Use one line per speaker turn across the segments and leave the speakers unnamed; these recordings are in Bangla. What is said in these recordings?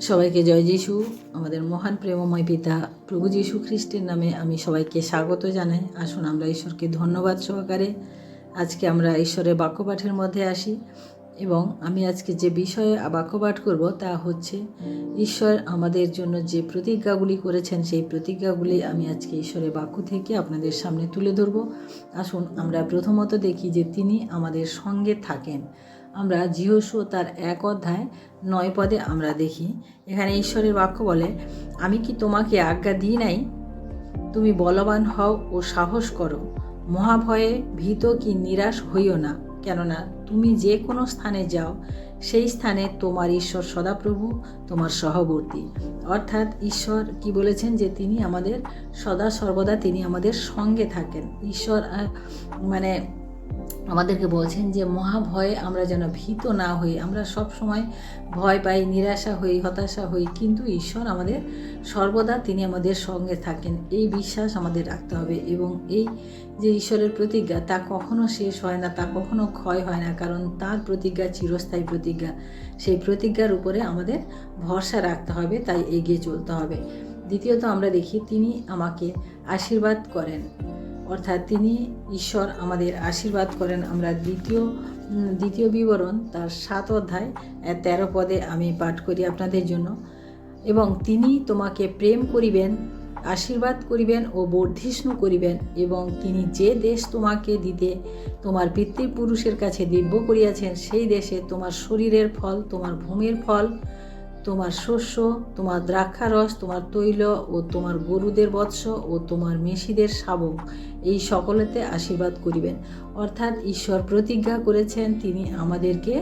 সবাইকে জয় যিশু। আমাদের মহান প্রেমময় পিতা প্রভু যীশু খ্রিস্টের নামে আমি সবাইকে স্বাগত জানাই। আসুন আমরা ঈশ্বরকে ধন্যবাদ সহকারে আজকে আমরা ঈশ্বরের বাক্যপাঠের মধ্যে আসি এবং আমি আজকে যে বিষয়ে বাক্যপাঠ করব তা হচ্ছে, ঈশ্বর আমাদের জন্য যে প্রতিজ্ঞাগুলি করেছেন, সেই প্রতিজ্ঞাগুলি আমি আজকে ঈশ্বরের বাক্য থেকে আপনাদের সামনে তুলে ধরব। আসুন আমরা প্রথমত দেখি যে তিনি আমাদের সঙ্গে থাকেন। আমরা জিহসু তার এক অধ্যায় নয় পদে আমরা দেখি। এখানে ঈশ্বরের বাক্য বলে, আমি কি তোমাকে আজ্ঞা দিই নাই? তুমি বলবান হও ও সাহস করো। মহাভয়ে ভীত কি নিরাশ হইও না। কেননা তুমি যে কোনো স্থানে যাও, সেই স্থানে তোমার ঈশ্বর সদাপ্রভু, তোমার সহবর্তী। অর্থাৎ ঈশ্বর কি বলেছেন যে তিনি আমাদের, সদা সর্বদা তিনি আমাদের সঙ্গে থাকেন। ঈশ্বর মানে আমাদেরকে বলছেন যে, মহাভয়ে আমরা যেন ভীত না হই। আমরা সব সময় ভয় পাই, নিরাশা হই, হতাশা হই। কিন্তু ঈশ্বর আমাদের সর্বদা তিনি আমাদের সঙ্গে থাকেন। এই বিশ্বাস আমাদের রাখতে হবে এবং এই যে ঈশ্বরের প্রতিজ্ঞা, তা কখনো শেষ হয় না, তা কখনো ক্ষয় হয় না। কারণ তার প্রতিজ্ঞা চিরস্থায়ী প্রতিজ্ঞা। সেই প্রতিজ্ঞার উপরে আমাদের ভরসা রাখতে হবে, তাই এগিয়ে চলতে হবে। দ্বিতীয়ত আমরা দেখি, তিনি আমাকে আশীর্বাদ করেন। অর্থাৎ তিনি ঈশ্বর আমাদের আশীর্বাদ করেন। আমরা দ্বিতীয় দ্বিতীয় বিবরণ তার সাত অধ্যায় তেরো পদে আমি পাঠ করি আপনাদের জন্য। এবং তিনি তোমাকে প্রেম করিবেন, আশীর্বাদ করিবেন ও বর্ধিষ্ণু করিবেন এবং তিনি যে দেশ তোমাকে দিতে তোমার পিতৃপুরুষের কাছে দিব্য করিয়াছেন, সেই দেশে তোমার শরীরের ফল, তোমার ভূমির ফল তোমার শস্য, তোমার দ্রাক্ষারস তোমার তৈল ও তোমার গরুদের বৎস ও তোমার মেষিদের শাবক, এই সকলেতে আশীর্বাদ করিবেন। অর্থাৎ ঈশ্বর প্রতিজ্ঞা করেছেন, তিনি আমাদেরকে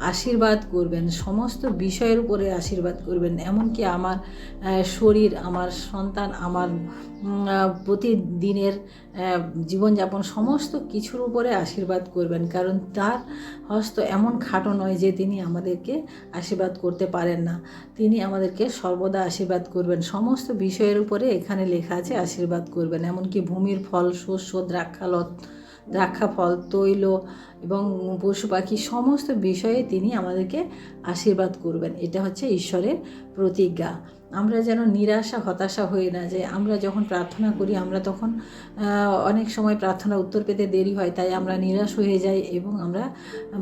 আশীর্বাদ করবেন, সমস্ত বিষয়ের উপরে আশীর্বাদ করবেন। এমনকি আমার শরীর, আমার সন্তান, আমার প্রতিদিনের জীবনযাপন, সমস্ত কিছুর উপরে আশীর্বাদ করবেন। কারণ তার হস্ত এমন খাটো নয় যে তিনি আমাদেরকে আশীর্বাদ করতে পারেন না। তিনি আমাদেরকে সর্বদা আশীর্বাদ করবেন। সমস্ত বিষয়ের উপরে এখানে লেখা আছে আশীর্বাদ করবেন। এমনকি ভূমির ফল, শস্য, দ্রাক্ষালত দ্রাক্ষা ফল তৈল এবং পশু পাখি সমস্ত বিষয়ে তিনি আমাদেরকে আশীর্বাদ করবেন। এটা হচ্ছে ঈশ্বরের প্রতিজ্ঞা। আমরা যেন নিরাশা, হতাশা হয়ে না যে আমরা যখন প্রার্থনা করি, আমরা তখন অনেক সময় প্রার্থনা উত্তর পেতে দেরি হয়, তাই আমরা নিরাশ হয়ে যাই এবং আমরা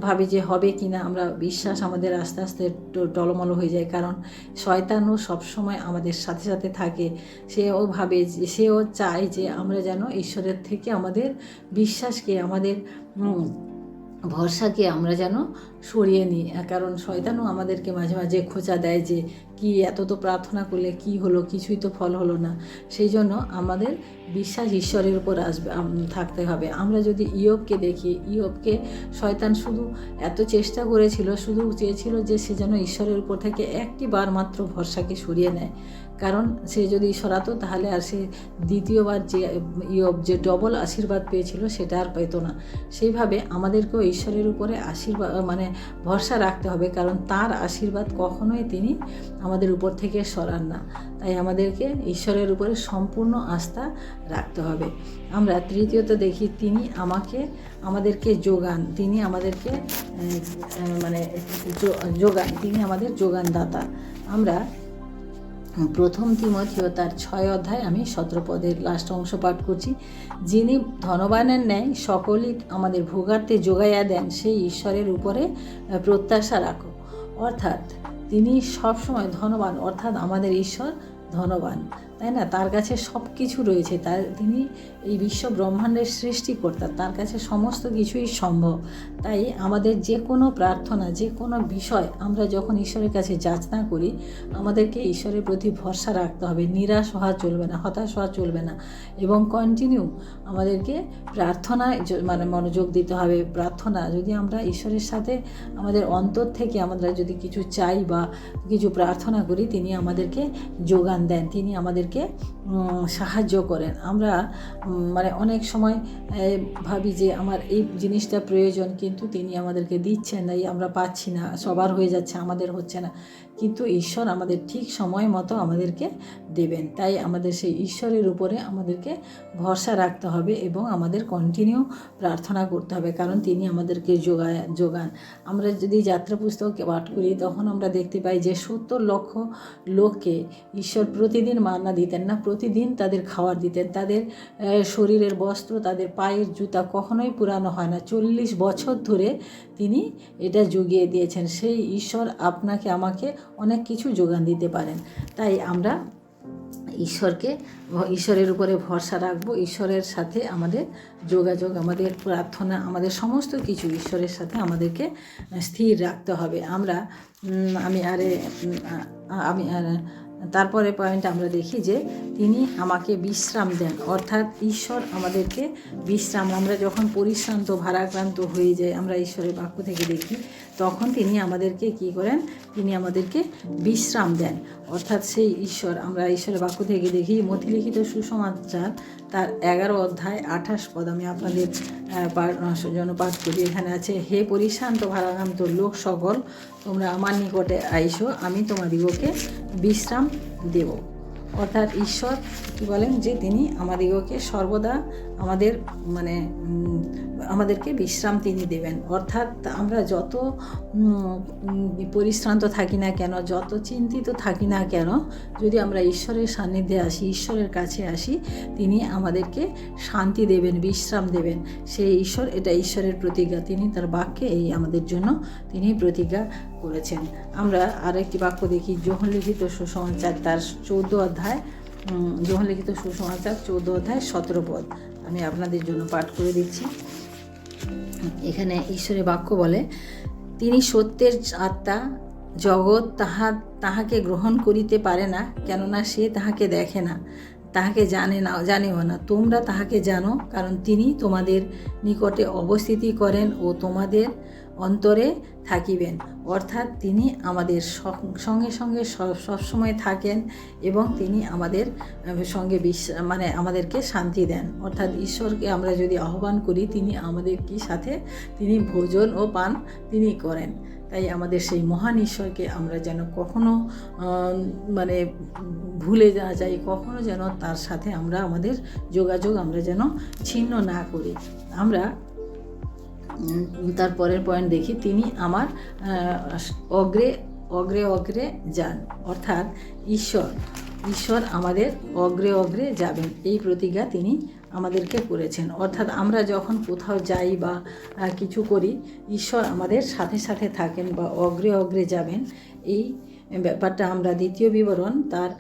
ভাবি যে হবে কি না, আমরা বিশ্বাস আমাদের আস্তে আস্তে টলমল হয়ে যায়। কারণ শয়তানও সবসময় আমাদের সাথে সাথে থাকে। সেও ভাবে সেও চায় যে আমরা যেন ঈশ্বরের থেকে আমাদের বিশ্বাসকে, আমাদের ভরসাকে আমরা যেন সরিয়ে নিই। কারণ শয়তানও আমাদেরকে মাঝে মাঝে খোঁচা দেয় যে কি এত তো প্রার্থনা করলে কি হলো, কিছুই তো ফল হলো না। সেই জন্য আমাদের বিশ্বাস ঈশ্বরের উপর আসবে থাকতে হবে। আমরা যদি ইয়বকে দেখি, ইয়বকে শয়তান শুধু এত চেষ্টা করেছিল, শুধু চেয়েছিল যে সে যেন ঈশ্বরের উপর থেকে একটি বার মাত্র ভরসাকে সরিয়ে নেয়। কারণ সে যদি সরাতো তাহলে আর সে দ্বিতীয়বার যে ইয়ব যে ডবল আশীর্বাদ পেয়েছিল সেটা আর পেতো না। সেইভাবে আমাদেরকেও ঈশ্বরের উপরে আশীর্বাদ মানে ভরসা রাখতে হবে, কারণ তার আশীর্বাদ কখনোই তিনি আমাদের উপর থেকে সরান না। তাই আমাদেরকে ঈশ্বরের উপরে সম্পূর্ণ আস্থা রাখতে হবে। আমরা তৃতীয়ত দেখি, তিনি আমাকে, আমাদেরকে যোগান, তিনি আমাদেরকে মানে যোগান, তিনি আমাদের যোগানদাতা। আমরা প্রথম তিমথিও তার ছয় অধ্যায়, আমি সত্রপদের পদের লাস্ট অংশ পাঠ করছি। যিনি ধনবানের ন্যায় সকলই আমাদের ভোগার্থে যোগাইয়া দেন, সেই ঈশ্বরের উপরে প্রত্যাশা রাখো। অর্থাৎ তিনি সবসময় ধনবান, অর্থাৎ আমাদের ঈশ্বর ধনবান। তাই না? তার কাছে সব কিছু রয়েছে। তার তিনি এই বিশ্ব ব্রহ্মাণ্ডের সৃষ্টিকর্তা। তার কাছে সমস্ত কিছুই সম্ভব। তাই আমাদের যে কোনো প্রার্থনা যে কোনো বিষয় আমরা যখন ঈশ্বরের কাছে যাচনা করি, আমাদেরকে ঈশ্বরের প্রতি ভরসা রাখতে হবে। নিরাশ হওয়া চলবে না, হতাশ হওয়া চলবে না। এবং কন্টিনিউ আমাদেরকে প্রার্থনায় মানে মনোযোগ দিতে হবে। প্রার্থনা, যদি আমরা ঈশ্বরের সাথে আমাদের অন্তর থেকে আমরা যদি কিছু চাই বা কিছু প্রার্থনা করি, তিনি আমাদেরকে যোগান দেন। তিনি আমাদেরকে থেকে সাহায্য করেন। আমরা মানে অনেক সময় ভাবি যে আমার এই জিনিসটা প্রয়োজন, কিন্তু তিনি আমাদেরকে দিচ্ছেন না আমরা পাচ্ছি না, সবার হয়ে যাচ্ছে, আমাদের হচ্ছে না। কিন্তু ঈশ্বর আমাদের ঠিক সময় মতো আমাদেরকে দেবেন। তাই আমাদের সেই ঈশ্বরের উপরে আমাদেরকে ভরসা রাখতে হবে এবং আমাদের কন্টিনিউ প্রার্থনা করতে হবে, কারণ তিনি আমাদেরকে যোগায়, যোগান। আমরা যদি যাত্রা পুস্তক পাঠ করি, তখন আমরা দেখতে পাই যে সত্তর লক্ষ লোককে ঈশ্বর প্রতিদিন মান্না দিতেন না প্রতিদিন তাদের খাবার দিতেন। তাদের শরীরের বস্ত্র, তাদের পায়ের জুতা কখনোই পুরানো হয় না। চল্লিশ বছর ধরে তিনি এটা জুগিয়ে দিয়েছেন। সেই ঈশ্বর আপনাকে, আমাকে অনেক কিছু যোগান দিতে পারেন। তাই আমরা ঈশ্বরকে, ঈশ্বরের উপরে ভরসা রাখব। ঈশ্বরের সাথে আমাদের যোগাযোগ, আমাদের প্রার্থনা, আমাদের সমস্ত কিছু ঈশ্বরের সাথে আমাদেরকে স্থির রাখতে হবে। আমরা আমি আরে আমি আর তারপরে পয়েন্ট আমরা দেখি যে তিনি আমাকে বিশ্রাম দেন। অর্থাৎ ঈশ্বর আমাদেরকে বিশ্রাম, আমরা যখন পরিশ্রান্ত, ভারাক্রান্ত হয়ে যাই, আমরা ঈশ্বরের বাক্য থেকে দেখি তখন তিনি আমাদেরকে কি করেন? তিনি আমাদেরকে বিশ্রাম দেন। অর্থাৎ সেই ঈশ্বর, আমরা ঈশ্বরের বাক্য থেকে দেখি, মতিলিখিত সুসমাচার তার এগারো অধ্যায় আঠাশ পদ। আমি আপনাদের জন্য পাঠ করি। এখানে আছে, হে পরিশান্ত ভারাক্রান্ত লোক সকল, তোমরা আমার নিকটে আইসো, আমি তোমাদিগকে বিশ্রাম দেব। অর্থাৎ ঈশ্বর কী বলেন? যে তিনি আমাদিগকে সর্বদা আমাদের মানে আমাদেরকে বিশ্রাম তিনি দেবেন। অর্থাৎ আমরা যত পরিশ্রান্ত থাকি না কেন, যত চিন্তিত থাকি না কেন, যদি আমরা ঈশ্বরের সান্নিধ্যে আসি, ঈশ্বরের কাছে আসি, তিনি আমাদেরকে শান্তি দেবেন, বিশ্রাম দেবেন। সেই ঈশ্বর, এটা ঈশ্বরের প্রতিজ্ঞা। তিনি তার বাক্যে এই আমাদের জন্য তিনি প্রতিজ্ঞা করেছেন। আমরা আরেকটি বাক্য দেখি যোহন লিখিত সুসমাচার তার চৌদ্দ অধ্যায় যোহন লিখিত সুসমাচার চৌদ্দ অধ্যায় সতেরো পদ। আমি আপনাদের জন্য পাঠ করে দিচ্ছি। এখানে ঈশ্বরের বাক্য বলে, তিনি সত্যের আত্মা, জগৎ তাহা, তাহাকে গ্রহণ করিতে পারে না, কেননা সে তাহাকে দেখে না, তাহাকে জানে না, জানেও না। তোমরা তাহাকে জানো, কারণ তিনি তোমাদের নিকটে অবস্থিতি করেন ও তোমাদের অন্তরে থাকিবেন। অর্থাৎ তিনি আমাদের সঙ্গে সঙ্গে সব সবসময় থাকেন এবং তিনি আমাদের সঙ্গে বিশ্ব মানে আমাদেরকে শান্তি দেন। অর্থাৎ ঈশ্বরকে আমরা যদি আহ্বান করি, তিনি আমাদের কি সাথে, তিনি ভোজন ও পান তিনি করেন। তাই আমাদের সেই মহান ঈশ্বরকে আমরা যেন কখনো মানে ভুলে না যাই, কখনো যেন তার সাথে আমরা আমাদের যোগাযোগ আমরা যেন ছিন্ন না করি। আমরা তার পরের পয়েন্ট দেখি, তিনি আমার অগ্রে অগ্রে অগ্রে যান। অর্থাৎ ঈশ্বর ঈশ্বর আমাদের অগ্রে অগ্রে যাবেন। এই প্রতিজ্ঞা তিনি আমাদেরকে করেছেন। অর্থাৎ আমরা যখন কোথাও যাই বা কিছু করি, ঈশ্বর আমাদের সাথে সাথে থাকেন বা অগ্রে অগ্রে যাবেন। এই ব্যাপারটা আমরা দ্বিতীয় বিবরণ তার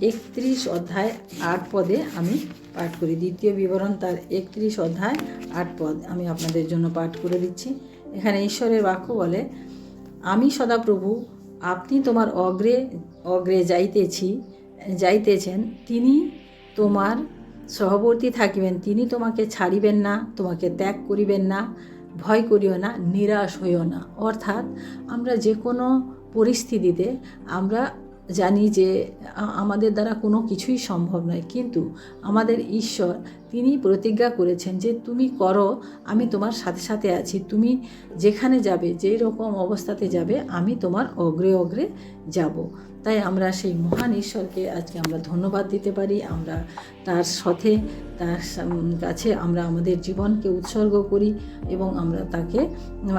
একত্রিশ অধ্যায় আট পদে আমি পাঠ করি। দ্বিতীয় বিবরণ তার একত্রিশ অধ্যায় আট পদ আমি আপনাদের জন্য পাঠ করে দিচ্ছি। এখানে ঈশ্বরের বাক্য বলে, আমি সদাপ্রভু, আপনি তোমার অগ্রে অগ্রে যাইতেছি, যাইতেছেন, তিনি তোমার সহবর্তী থাকিবেন, তিনি তোমাকে ছাড়িবেন না, তোমাকে ত্যাগ করিবেন না, ভয় করিও না, নিরাশ হইও না। অর্থাৎ আমরা যে কোনো পরিস্থিতিতে আমরা জানি যে আমাদের দ্বারা কোনো কিছুই সম্ভব নয়। কিন্তু আমাদের ঈশ্বর, তিনি প্রতিজ্ঞা করেছেন যে, তুমি করো, আমি তোমার সাথে সাথে আছি। তুমি যেখানে যাবে যেই রকম অবস্থাতে যাবে, আমি তোমার অগ্রে অগ্রে যাব। তাই আমরা সেই মহান ঈশ্বরকে আজকে আমরা ধন্যবাদ দিতে পারি। আমরা তার সাথে, তার কাছে আমরা আমাদের জীবনকে উৎসর্গ করি এবং আমরা তাকে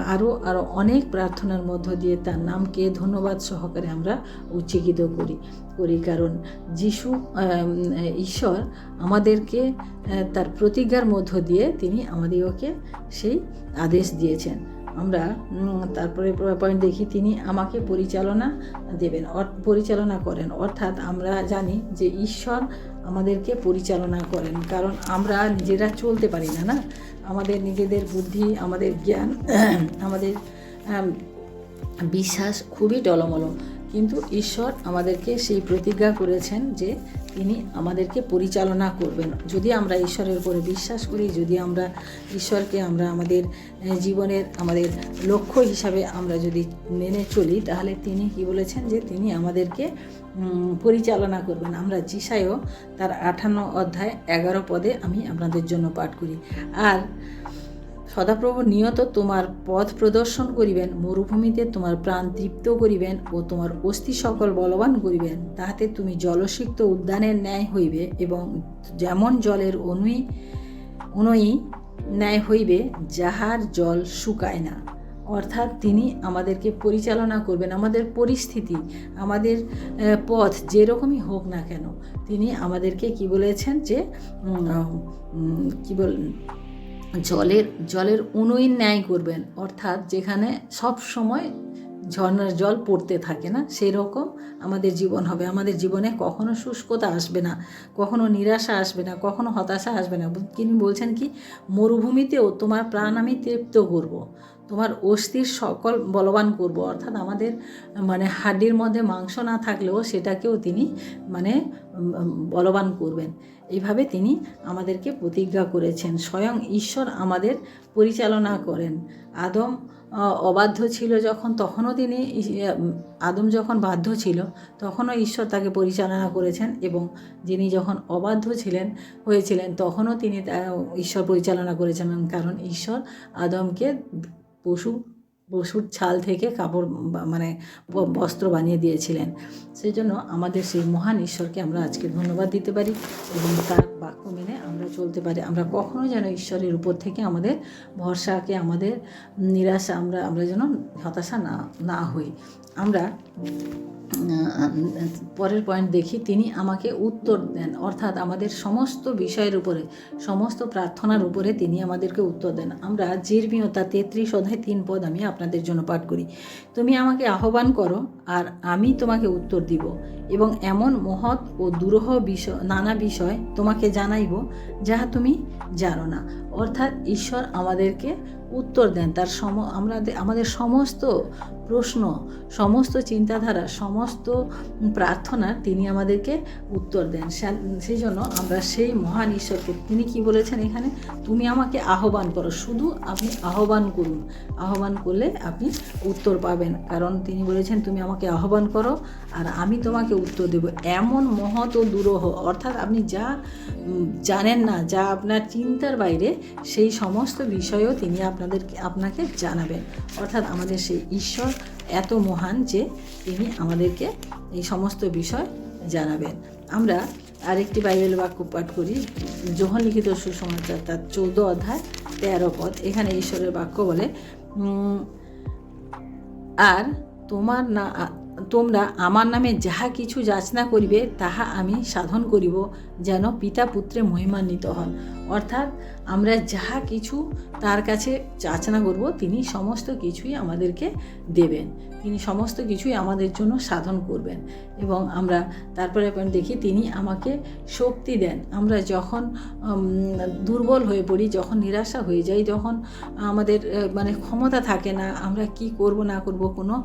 আরও আরও অনেক প্রার্থনার মধ্য দিয়ে তার নামকে ধন্যবাদ সহকারে আমরা উচ্চকিত করি করি। কারণ যিশু ঈশ্বর আমাদেরকে তার প্রতিজ্ঞার মধ্য দিয়ে তিনি আমাদেরকে সেই আদেশ দিয়েছেন। আমরা তারপরে পয়েন্ট দেখি তিনি আমাকে পরিচালনা দেবেন পরিচালনা করেন। অর্থাৎ আমরা জানি যে ঈশ্বর আমাদেরকে পরিচালনা করেন, কারণ আমরা নিজেরা চলতে পারি না না? আমাদের নিজেদের বুদ্ধি, আমাদের জ্ঞান, আমাদের বিশ্বাস খুবই টলমলো। কিন্তু ঈশ্বর আমাদেরকে সেই প্রতিজ্ঞা করেছেন যে তিনি আমাদেরকে পরিচালনা করবেন। যদি আমরা ঈশ্বরের উপরে বিশ্বাস করি, যদি আমরা ঈশ্বরকে আমরা আমাদের জীবনের আমাদের লক্ষ্য হিসাবে আমরা যদি মেনে চলি, তাহলে তিনি কি বলেছেন যে তিনি আমাদেরকে পরিচালনা করবেন। আমরা জিসায়ও তার আঠান্ন অধ্যায় এগারো পদে আমি আপনাদের জন্য পাঠ করি। আর সদাপ্রভু নিয়ত তোমার পথ প্রদর্শন করিবেন, মরুভূমিতে তোমার প্রাণ তৃপ্ত করিবেন ও তোমার অস্থি সকল বলবান করিবেন। তাহাতে তুমি জলসিক্ত উদ্যানের ন্যায় হইবে এবং যেমন জলের অনুই অনুই ন্যায় হইবে, যাহার জল শুকায় না। অর্থাৎ তিনি আমাদেরকে পরিচালনা করবেন, আমাদের পরিস্থিতি, আমাদের পথ যেরকমই হোক না কেন। তিনি আমাদেরকে কি বলেছেন যে কি বল জলের জলের অনুইন ন্যায় করবেন। অর্থাৎ যেখানে সব সময় ঝর্ণার জল পড়তে থাকে না সেই রকম আমাদের জীবন হবে। আমাদের জীবনে কখনো শুষ্কতা আসবে না, কখনো নিরাশা আসবে না, কখনো হতাশা আসবে না। তিনি বলছেন কি, মরুভূমিতেও তোমার প্রাণ আমি তৃপ্ত করব। তোমার অস্থির সকল বলবান করব। অর্থাৎ আমাদের মানে হাড্ডির মধ্যে মাংস না থাকলেও সেটাকেও তিনি মানে বলবান করবেন। এইভাবে তিনি আমাদেরকে প্রতিজ্ঞা করেছেন। স্বয়ং ঈশ্বর আমাদের পরিচালনা করেন। আদম অবাধ্য ছিল যখন, তখনও তিনি আদম যখন বাধ্য ছিল, তখনও ঈশ্বর তাকে পরিচালনা করেছেন এবং যিনি যখন অবাধ্য ছিলেন, হয়েছিলেন, তখনও তিনি ঈশ্বর পরিচালনা করেছেন। কারণ ঈশ্বর আদমকে পশু পশুর ছাল থেকে কাপড় মানে বস্ত্র বানিয়ে দিয়েছিলেন। সেই জন্য আমাদের সেই মহান ঈশ্বরকে আমরা আজকে ধন্যবাদ দিতে পারি এবং তার বাক্য মেনে আমরা চলতে পারি। আমরা কখনো যেন ঈশ্বরের উপর থেকে আমাদের ভরসাকে, আমাদের নিরাশা আমরা আমরা যেন হতাশা না না হই। আমরা পরের পয়েন্ট দেখি, তিনি আমাকে উত্তর দেন। অর্থাৎ আমাদের সমস্ত বিষয়ের উপরে, সমস্ত প্রার্থনার উপরে তিনি আমাদেরকে উত্তর দেন। আমরা জিরমিয়তা তেত্রিশ অধ্যায় তিন পদ আমি আপনাদের জন্য পাঠ করি। তুমি আমাকে আহ্বান করো আর আমি তোমাকে উত্তর দিব এবং এমন মহৎ ও দুরূহ বিষয়, নানা বিষয় তোমাকে জানাইব যাহা তুমি জানো না। অর্থাৎ ঈশ্বর আমাদেরকে উত্তর দেন। তার সম আমরা আমাদের সমস্ত প্রশ্ন, সমস্ত চিন্তাধারা সমস্ত প্রার্থনার তিনি আমাদেরকে উত্তর দেন। সেই জন্য আমরা সেই মহান ঈশ্বরকে, তিনি কি বলেছেন এখানে? তুমি আমাকে আহ্বান করো, শুধু আপনি আহ্বান করুন। আহ্বান করলে আপনি উত্তর পাবেন। কারণ তিনি বলেছেন, তুমি আমাকে আহ্বান করো আর আমি তোমাকে উত্তর দেব। এমন মহৎ ও দুরহ, অর্থাৎ আপনি যা জানেন না, যা আপনার চিন্তার বাইরে, সেই সমস্ত বিষয়ও তিনি আপনাদেরকে, আপনাকে জানাবেন। অর্থাৎ আমাদের সেই ঈশ্বর এত মহান যে তিনি আমাদেরকে এই সমস্ত বিষয় জানাবেন। আমরা আরেকটি বাইবেল বাক্য পাঠ করি যোহন লিখিত সুসমাচার তার চৌদ্দ অধ্যায় তেরো পদ এখানে ঈশ্বরের বাক্য বলে আর তোমার না, তোমরা আমার নামে যাহা কিছু যাচনা করিবে, তাহা আমি সাধন করিব, যেন পিতা পুত্রে মহিমান্বিত হন। অর্থাৎ আমরা যাহা কিছু তার কাছে যাচনা করব, তিনি সমস্ত কিছুই আমাদেরকে দেবেন। তিনি সমস্ত কিছুই আমাদের জন্য সাধন করবেন। এবং আমরা তারপরে দেখি তিনি আমাকে শক্তি দেন। আমরা যখন দুর্বল হয়ে পড়ি, যখন নিরাশা হয়ে যাই, যখন আমাদের মানে ক্ষমতা থাকে না, আমরা কি করব, না করব, কোনো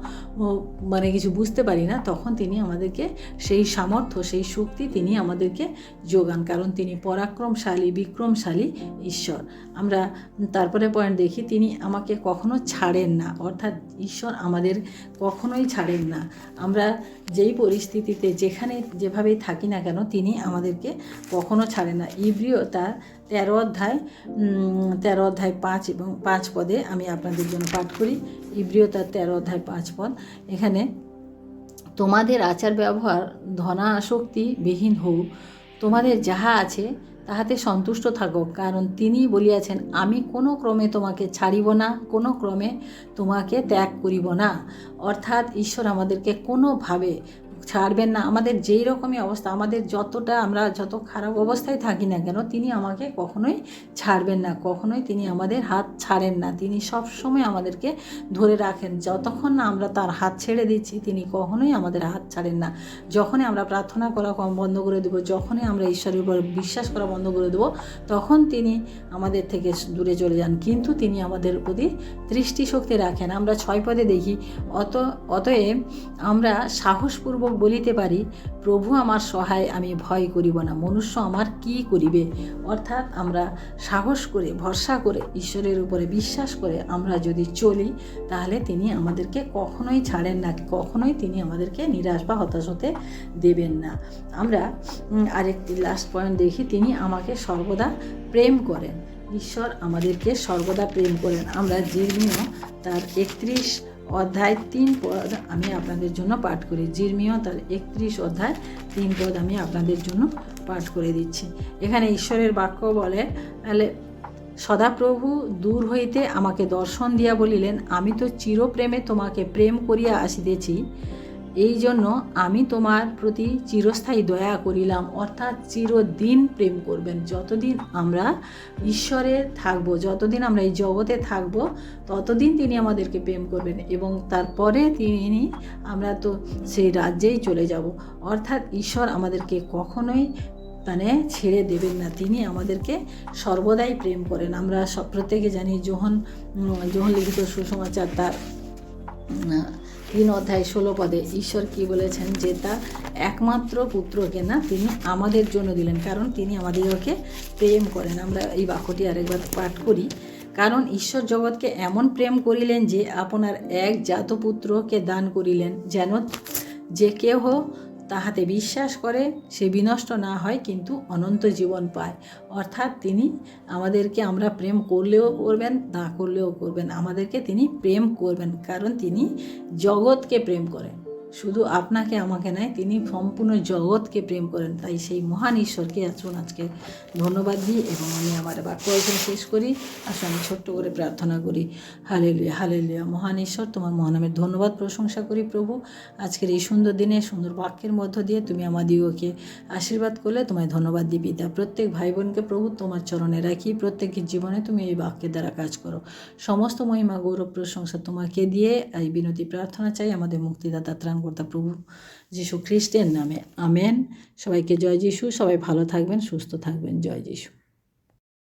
মানে কিছু বুঝতে পারি না, তখন তিনি আমাদেরকে সেই সামর্থ্য, সেই শক্তি তিনি আমাদেরকে যোগান। কারণ তিনি পরাক্রমশালী বিক্রমশালী ঈশ্বর। আমরা তারপরে পয়েন্ট দেখি, তিনি আমাকে কখনো ছাড়েন না। অর্থাৎ ঈশ্বর আমাদের কখনোই ছাড়েন না। আমরা যেই পরিস্থিতিতে, যেখানে যেভাবেই থাকি না কেন, তিনি আমাদেরকে কখনো ছাড়েন না। ইব্রিয় তার তেরো অধ্যায় তেরো অধ্যায় পাঁচ এবং পাঁচ পদে আমি আপনাদের জন্য পাঠ করি। ইব্রিয় তার তেরো অধ্যায় পাঁচ পদ। এখানে, তোমাদের আচার ব্যবহার ধনাসক্তি বিহীন হোক। তোমাদের যাহা আছে তাহাতে সন্তুষ্ট থাকো, কারণ তিনি বলিয়াছেন, আমি কোনো ক্রমে তোমাকে ছাড়িব না, কোনো ক্রমে তোমাকে ত্যাগ করিব না। অর্থাৎ ঈশ্বর আমাদেরকে কোনোভাবে ছাড়বেন না। আমাদের যেই রকমই অবস্থা, আমাদের যতটা আমরা যত খারাপ অবস্থায় থাকি না কেন, তিনি আমাকে কখনোই ছাড়বেন না, কখনোই তিনি আমাদের হাত ছাড়েন না। তিনি সব সময় আমাদেরকে ধরে রাখেন। যতক্ষণ না আমরা তার হাত ছেড়ে দিচ্ছি, তিনি কখনোই আমাদের হাত ছাড়েন না। যখনই আমরা প্রার্থনা করা কম বন্ধ করে দেবো, যখনই আমরা ঈশ্বরের উপর বিশ্বাস করা বন্ধ করে দেবো, তখন তিনি আমাদের থেকে দূরে চলে যান। কিন্তু তিনি আমাদের প্রতি দৃষ্টিশক্তি রাখেন। আমরা ছয় পদে দেখি, অত, অতএব আমরা সাহসপূর্বক বলিতে পারি, প্রভু আমার সহায়, আমি ভয় করিব না। মনুষ্য আমার কি করিবে? অর্থাৎ আমরা সাহস করে, ভরসা করে, ঈশ্বরের উপরে বিশ্বাস করে আমরা যদি চলি, তাহলে তিনি আমাদেরকে কখনোই ছাড়েন না, কখনোই তিনি আমাদেরকে নিরাশ বা হতাশ হতে দেবেন না। আমরা আরেকটি লাস্ট পয়েন্ট দেখি, তিনি আমাকে সর্বদা প্রেম করেন। ঈশ্বর আমাদেরকে সর্বদা প্রেম করেন। আমরা জির্মিয় তার একত্রিশ অধ্যায় তিন পদ আমি আপনাদের জন্য পাঠ করি। জির্মীয় তার একত্রিশ অধ্যায় তিন পদ আমি আপনাদের জন্য পাঠ করে দিচ্ছি। এখানে ঈশ্বরের বাক্য বলে, তাহলে, সদাপ্রভু দূর হইতে আমাকে দর্শন দিয়া বলিলেন, আমি তো চিরপ্রেমে তোমাকে প্রেম করিয়া আসিতেছি। এই জন্য আমি তোমার প্রতি চিরস্থায়ী দয়া করিলাম, অর্থাৎ চিরদিন প্রেম করবেন। যতদিন আমরা ঈশ্বরে থাকব, যতদিন আমরা এই জগতে থাকব, ততদিন তিনি আমাদেরকে প্রেম করবেন এবং তারপরে তিনি আমরা তো সেই রাজ্যেই চলে যাব। অর্থাৎ ঈশ্বর আমাদেরকে কখনোই মানে ছেড়ে দেবেন না। তিনি আমাদেরকে সর্বদাই প্রেম করেন। আমরা সব প্রত্যেকে জানি যোহন যোহন লিখিত সুসমাচার তার তিন অধ্যায় ষোলো পদে, ঈশ্বর কি বলেছেন যে তা একমাত্র পুত্রকে না তিনি আমাদের জন্য দিলেন। কারণ তিনি আমাদেরকে প্রেম করেন। আমরা এই বাক্যটি আরেকবার পাঠ করি। কারণ ঈশ্বর জগৎকে এমন প্রেম করিলেন যে আপনার এক জাত পুত্রকে দান করিলেন, যেন যে কেহ তাহাতে বিশ্বাস করে সে বিনষ্ট না হয় কিন্তু অনন্ত জীবন পায়। অর্থাৎ তিনি আমাদেরকে আমরা প্রেম করলেও করবেন, না করলেও করবেন। আমাদেরকে তিনি প্রেম করবেন, কারণ তিনি জগৎকে প্রেম করেন। শুধু আপনাকে, আমাকে নয়, তিনি সম্পূর্ণ জগৎকে প্রেম করেন। তাই সেই মহান ঈশ্বরকে আসুন, আজকে ধন্যবাদ দিই এবং আমি আমার বাক্য এখানে শেষ করি। আসুন, আমি ছোট্ট করে প্রার্থনা করি। হালেলুয়া হালেলুয়া, মহান ঈশ্বর, তোমার মহানামের ধন্যবাদ, প্রশংসা করি প্রভু। আজকের এই সুন্দর দিনে, সুন্দর বাক্যের মধ্য দিয়ে তুমি আমাদিগকে আশীর্বাদ করলে, তোমায় ধন্যবাদ দিই পিতা। প্রত্যেক ভাই বোনকে প্রভু, তোমার চরণে রাখি। প্রত্যেকের জীবনে তুমি এই বাক্যের দ্বারা কাজ করো। সমস্ত মহিমা, গৌরব, প্রশংসা তোমাকে দিয়ে, এই বিনতি প্রার্থনা চাই। আমাদের মুক্তিদাতা ত্রাণকর্তা প্রভু যীশু খ্রিস্টের নামে, আমেন। সবাইকে জয় যীশু, সবাই ভালো থাকবেন, সুস্থ থাকবেন। জয় যিশু।